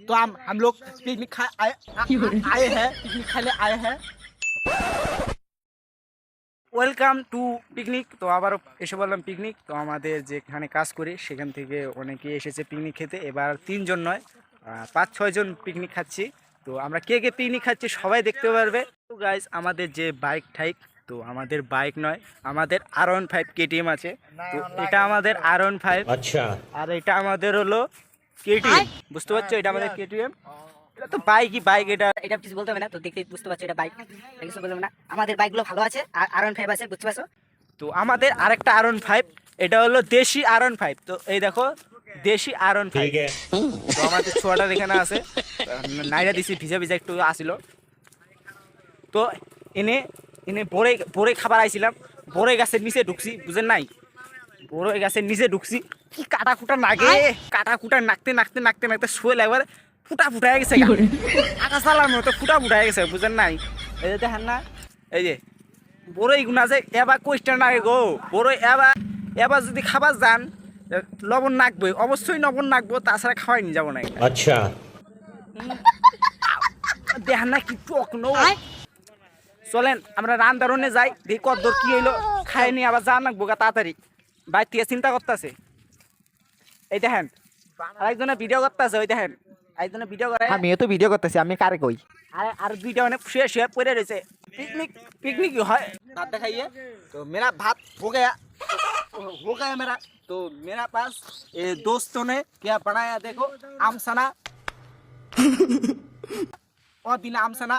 तो हम हम लोग पिकनिक खा आए आ- आए हैं पिकनिक खाने आए हैं ওয়েলকাম টু পিকনিক তো আবারও এসে বললাম পিকনিক তো আমাদের যেখানে কাজ করি সেখান থেকে অনেকে এসেছে পিকনিক খেতে এবার তিনজন নয় আহ, পাঁচ ছয়জন পিকনিক খাচ্ছি তো আমরা কে কে পিকনিক খাচ্ছি সবাই দেখতে পারবে তো গাইজ আমাদের যে বাইক ঠাইক তো আমাদের বাইক নয় আমাদের আর ওয়ান ফাইভ কেটিএম আছে তো এটা আমাদের আর ওয়ান ফাইভ अच्छा আর এটা আমাদের হলো বুঝতে পারছ? এটা বাইক বুঝতে পারছ বাইক ভালো আছে বুঝতে পারছ? তো আমাদের আরেকটা ফাইভ এটা দেশি ওয়ান ফাইভ তো এই দেখো দেশি ওয়ান ফাইভ আমাদের এখানে আছে। নাইরা ভিজা ভিজা একটু তো এনে এনে খাবার আইছিলাম। বরে গাছের নিচে ঢুকছি বুঝেন নাই? বড় গাছের নিচে ঢুকছি। কি কাটা কুটা নাগে কাটা কুটা নাকতে নাকতে নাকতে নাকতে শুয়েল একবার ফুটা ফুটায় গেছে আকাশ আলার মতো ফুটা ফুটায় গেছে বুঝেন নাই? এই যে দেখেন না এই যে বড় এইগুনা যে এবার কোয়েশ্চেন নাগে গো। বড় এবার এবার যদি খাবার যান লবণ নাকবে অবশ্যই লবণ নাকবো তাছাড়া খাওয়াই নিয়ে যাব না আচ্ছা। দেখেন না কি টক নো। চলেন আমরা রান্দারণে যাই দেখি কদ্দর কি হইল। খাইনি আবার যা নাকবো গা তাড়াতাড়ি। বাইর থেকে চিন্তা করতেছে এই দেখেন আরেকজনে ভিডিও করতেছে ওই দেখেন একজনে ভিডিও করে আমিও তো ভিডিও করতেছি আমি কারে কই আরে আর দুইটা মানে শুয়ে শুয়ে পড়ে রয়েছে পিকনিক পিকনিক হয় ভাত দেখাইয়ে তো মেরা ভাত हो गया हो गया मेरा तो मेरा पास ये दोस्तों ने क्या बनाया देखो आम सना ও দিন আমসানা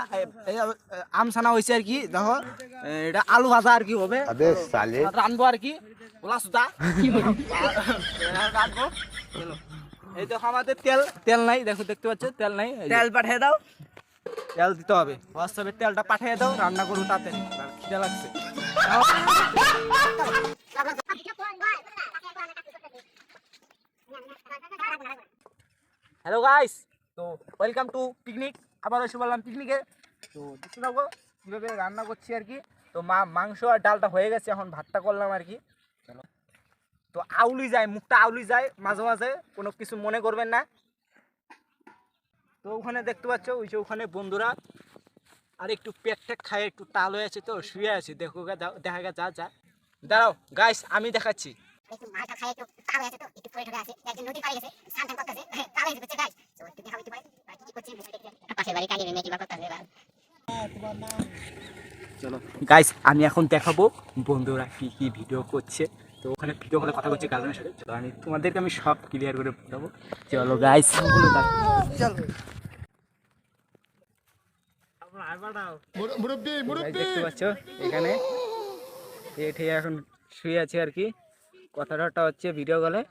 আমসানা হয়েছে আর কি দেখো এটা আলু ভাজা আর কি হবে। রানবো আর কি ওলা সুতা রানবো এই দেখো আমাদের তেল তেল নাই দেখো দেখতে পাচ্ছ তেল নাই। তেল পাঠিয়ে দাও। তেল দিতে হবে। হোয়াটসঅ্যাপে তেলটা পাঠিয়ে দাও রান্না করো তাতে। খিদে লাগছে। হ্যালো গাইস তো ওয়েলকাম টু পিকনিক আবার এসে বললাম পিকনিকে তো দেখতে থাকো, কীভাবে রান্না করছি আর কি। তো মা, মাংস আর ডালটা হয়ে গেছে, এখন ভাতটা করলাম আর কি। চলো। তো আউলি যায়, মুখটা আউলি যায়, মাঝে মাঝে, কোনো কিছু মনে করবেন না। তো ওখানে দেখতে পাচ্ছ, ওই যে ওখানে বন্ধুরা, আর একটু পেট টেক খায়, একটু তাল হয়ে আছে তো, শুয়ে আছে, দেখো দেখা গা, যা যা। দাঁড়াও গাইস আমি দেখাচ্ছি। একটু মাথা খায় একটু তাল হয়েছে তো একটু পড়ে ঠরে আছে। একজন নদী পাড়ে গেছে স্নান টান করতেছে তাল হয়েছে বুঝছে গাইস তো একটু দেখাও একটু ভাই আর কি কি করছে পাশের বাড়ি কালি মেয়ে কিবা করতেছে এবার। চলো। গাইস আমি এখন দেখাবো বন্ধুরা কি কি ভিডিও করছে। তো ওখানে ভিডিও করে কথা বলছে গার্জেনের সাথে। চলো আমি তোমাদেরকে আমি সব ক্লিয়ার করে দেবো চলো গাইস চলো। দেখতে পাচ্ছ? এখানে এখন শুয়ে আছে আর কি। কথাটা হচ্ছে ভিডিও কলে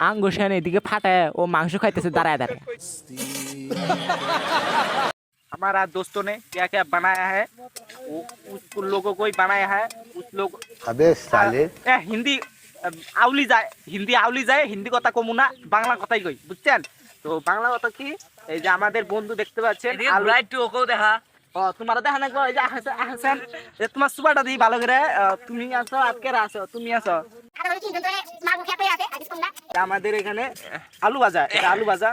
আঙ্গুশান এদিকে ফাটায় ও মাংস খাইতেছে দাঁড়ায় দাঁড়ায় हमारा दोस्तों ने क्या क्या बनाया है वो उस उन लोगों को ही बनाया है उस लोग अबे साले এ, হিন্দি আম, আউলি যায় হিন্দি আউলি যায় হিন্দি কথা কমু না বাংলা কথাই কই বুঝছেন তো বাংলা কথা কি এই যে আমাদের বন্ধু দেখতে পাচ্ছেন আলু একটু ওকেও দেখা ও তোমার দেখা নাকবো এই যে আহসান। আহসান তোমার সুবাটা দিই ভালো করে। তুমি আসো আজকে আসো তুমি আসো আমাদের এখানে আলু ভাজা এটা আলু ভাজা।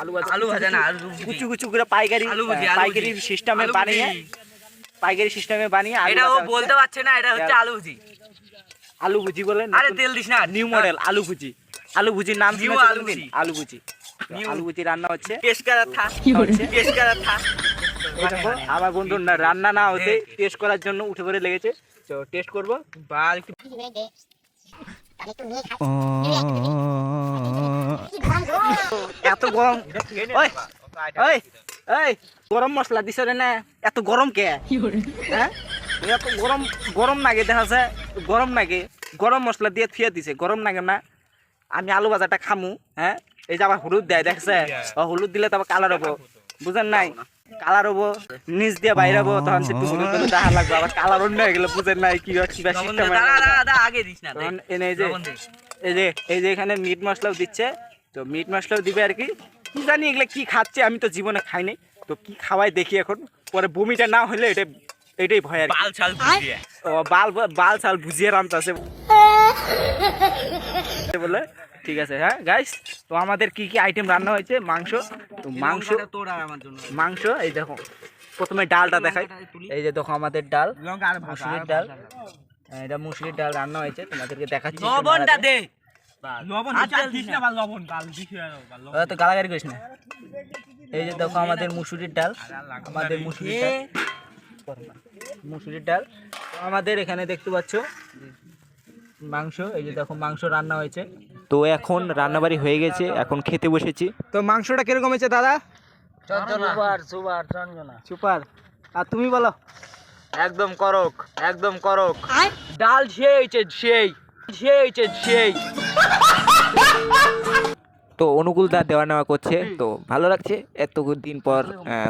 আলু ভাজা। আলু ভাজা না, কুচু কুচু করে পাইকারি পাইকারি সিস্টেমে বানিয়ে পাইকারি সিস্টেমে বানিয়ে এটা ও বলতে পারছে না এটা হচ্ছে আলু ভুজি। আলু ভুজি বলে আরে তেল দিস না। নিউ মডেল আলু ভুজি। আলু ভুজির নাম শুনেছো আলু ভুজি। আলু ভুজি। আলু ভুজি রান্না হচ্ছে। টেস্ট করা থা হচ্ছে টেস্ট করা থা। আমার বন্ধু না রান্না না হতে হ্যাঁ। টেস্ট করার জন্য উঠে পড়ে লেগেছে। তো টেস্ট করব। একটু গো এত গরম। ওই ওই ওই গরম মশলা দিছ রে না। এত গরম কে? হ্যাঁ? এত গরম গরম লাগে দেখা যায় গরম লাগে গরম মশলা দিয়ে থুয়ে দিছে গরম নাগে না। আমি আলু ভাজাটা খামু হ্যাঁ? এই যে আবার হলুদ দেয় দেখছে? হলুদ দিলে তারপর কালার হব। বুঝেন নাই? কালার হব নিচ দিয়ে বাইরে হব তখন সে দেখা লাগবে। আবার কালার অন্য হয়ে গেলে বুঝেন নাই কি সিস্টেম আগে দিস না এই যে এই যে এই যে এখানে মিট মশলাও দিচ্ছে। তো মিট মশলাও দিবে আর কি। কি জানি এগুলো কি খাচ্ছে আমি তো জীবনে খাইনি তো কি খাওয়াই দেখি এখন। পরে বমিটা না হলে এটা এটাই ভয় আর কি। বাল ছাল বাল বাল ছাল বুঝিয়ে বলে ঠিক আছে হ্যাঁ গাইস তো আমাদের কি কি আইটেম রান্না হয়েছে? মাংস তো মাংস তোর আর আমার জন্য। মাংস এই দেখো প্রথমে ডালটা দেখাই। এই যে দেখো আমাদের ডাল মুসুরির ডাল। হ্যাঁ, এটা মুসুরির ডাল রান্না হয়েছে তোমাদেরকে দেখাচ্ছি লবণটা দে। তো গালাগালি করিস না। এই যে দেখো আমাদের মুসুরির ডাল আমাদের মুসুরির ডাল। মুসুরির ডাল আমাদের এখানে দেখতে পাচ্ছ মাংস এই যে দেখো মাংস রান্না হয়েছে। তো এখন রান্নাবাড়ি হয়ে গেছে এখন খেতে বসেছি। তো মাংসটা কীরকম হয়েছে দাদা? সুপার সুপার চঞ্জনা। সুপার। আর তুমি বলো? একদম করক একদম করক। ডাল সেই হয়েছে সেই। সেই হয়েছে সেই। তো অনুকূল দা দেওয়া নেওয়া করছে। তো ভালো লাগছে। এত দিন পর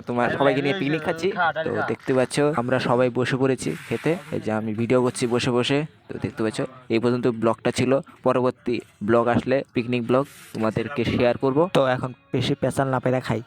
তোমার সবাইকে নিয়ে পিকনিক খাচ্ছি। তো দেখতে পাচ্ছ আমরা সবাই বসে পড়েছি খেতে। এই যে আমি ভিডিও করছি বসে বসে। তো দেখতে পাচ্ছ এই পর্যন্ত ব্লগটা ছিল। পরবর্তী ব্লগ আসলে পিকনিক ব্লগ তোমাদেরকে শেয়ার করব। তো এখন বেশি পেঁচাল না পেরে খাই।